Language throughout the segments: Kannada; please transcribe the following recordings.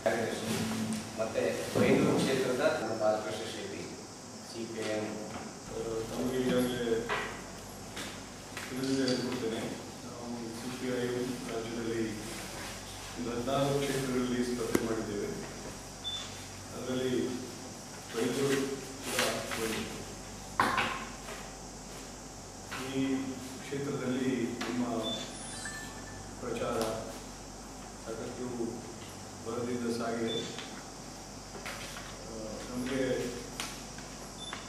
ಮತ್ತು ಬೈಂದೂರು ಕ್ಷೇತ್ರದ Balakrishna Shetty C P M ತಮಗೆ ಈಗಾಗಲೇ ಅನ್ಕೊಳ್ತೇನೆ. ನಾವು ಸಿ ಪಿ ಐ ರಾಜ್ಯದಲ್ಲಿ ಒಂದು ಹದಿನಾರು ಕ್ಷೇತ್ರಗಳಲ್ಲಿ ಸ್ಪರ್ಧೆ ಮಾಡಿದ್ದೇವೆ. ಅದರಲ್ಲಿ ರೈತರು ಕೂಡ ಈ ಕ್ಷೇತ್ರದಲ್ಲಿ ಬರದಿಂದ ಸಾಗಿದೆ ನಮಗೆ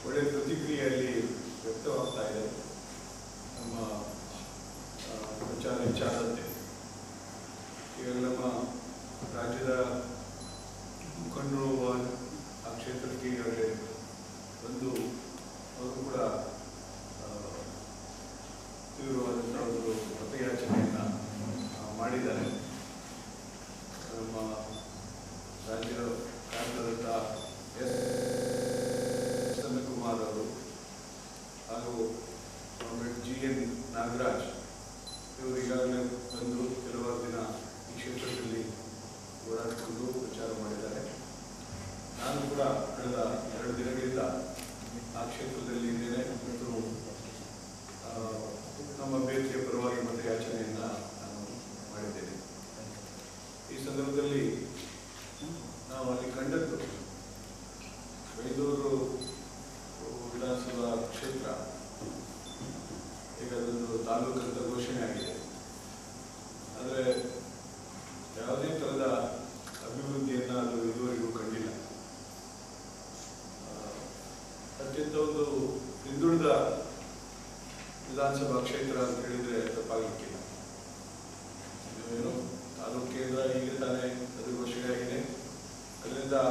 ಒಳ್ಳೆಯ ಪ್ರತಿಕ್ರಿಯೆಯಲ್ಲಿ ವ್ಯಕ್ತವಾಗ್ತಾ ಇದೆ ನಮ್ಮ ಪ್ರಚಾರ ಹೆಚ್ಚಾದಂತೆ ಈಗ ನಮ್ಮ ರಾಜ್ಯದ ಮುಖಂಡರು ಆ ಕ್ಷೇತ್ರಕ್ಕೆ ಈಗಾಗಲೇ ಬಂದು ಅವರು ಕೂಡ ತೀವ್ರವಾದಂಥ ಒಂದು ಮತಯಾಚನೆಯನ್ನು ಮಾಡಿದ್ದಾರೆ. ನಮ್ಮ ರಾಜ್ಯದ ಕಾರಣದಂಥ ಎಸ್. ಚಂದ್ರಕುಮಾರ್ ಅವರು ಹಾಗೂ ಜಿ ಎನ್ ನಾಗರಾಜ್ ಇವರು ಈಗಾಗಲೇ ಬಂದು ಕೆಲವಾರು ದಿನ ಈ ಕ್ಷೇತ್ರದಲ್ಲಿ ಓಡಾಡಿಕೊಂಡು ಪ್ರಚಾರ ಮಾಡಿದ್ದಾರೆ. ನಾನು ಕೂಡ ಕಳೆದ ಎರಡು ದಿನಗಳಿಂದ ಆ ಕ್ಷೇತ್ರದಲ್ಲಿ ಇದ್ದೇನೆ ಮತ್ತು ನಮ್ಮ ಅಭ್ಯರ್ಥಿಯ ಪರವಾಗಿ ಮತಯಾಚನೆಯನ್ನು ನಾನು ಮಾಡಿದ್ದೇನೆ ಈ ಸಂದರ್ಭದಲ್ಲಿ ಕಂಡದ್ದು. ಬೈದೂರು ವಿಧಾನಸಭಾ ಕ್ಷೇತ್ರ. ಈಗ ಅದೊಂದು ತಾಲೂಕು ಅಂತ ಘೋಷಣೆ ಆಗಿದೆ. ಆದರೆ ಯಾವುದೇ ಥರದ ಅಭಿವೃದ್ಧಿಯನ್ನು ಅದು ಇದುವರೆಗೂ ಕಂಡಿಲ್ಲ. ಅತ್ಯಂತ ಒಂದು ಹಿಂದುಳಿದ ವಿಧಾನಸಭಾ ಕ್ಷೇತ್ರ ಅಂತ ಹೇಳಿದ್ರೆ ತಪ್ಪಾಗಲಿಕ್ಕಿಲ್ಲ ಇದು ಏನು ತಾಲೂಕು ಕೇಂದ್ರ ಈಗ ತಾನೇ ಅದು ಘೋಷಣೆ ಆಗಿದೆ ಅದರಿಂದ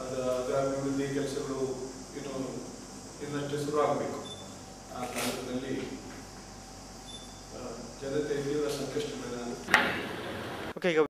ಅದ ಅದರ ಅಭಿವೃದ್ಧಿ ಕೆಲಸಗಳು ಇನ್ನು ಇನ್ನಷ್ಟು ಶುರು ಆಗಬೇಕು. ಆ ಕಾಲದಲ್ಲಿ ಜನತೆ ತೀವ್ರ ಸಂಕಷ್ಟ